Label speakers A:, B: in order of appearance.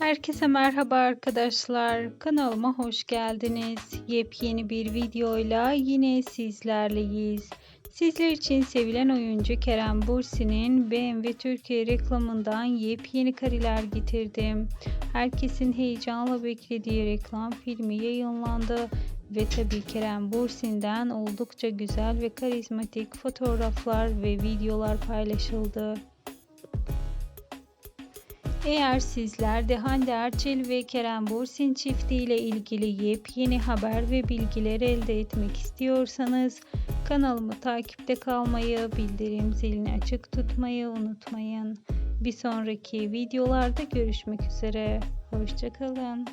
A: Herkese merhaba arkadaşlar. Kanalıma hoş geldiniz. Yepyeni bir videoyla yine sizlerleyiz. Sizler için sevilen oyuncu Kerem Bursi'nin BMW Türkiye reklamından yepyeni kareler getirdim. Herkesin heyecanla beklediği reklam filmi yayınlandı ve tabii Kerem Bursin'den oldukça güzel ve karizmatik fotoğraflar ve videolar paylaşıldı. Eğer sizler de Hande Erçel ve Kerem Bursin çiftiyle ilgili yepyeni haber ve bilgiler elde etmek istiyorsanız kanalımı takipte kalmayı, bildirim zilini açık tutmayı unutmayın. Bir sonraki videolarda görüşmek üzere. Hoşçakalın.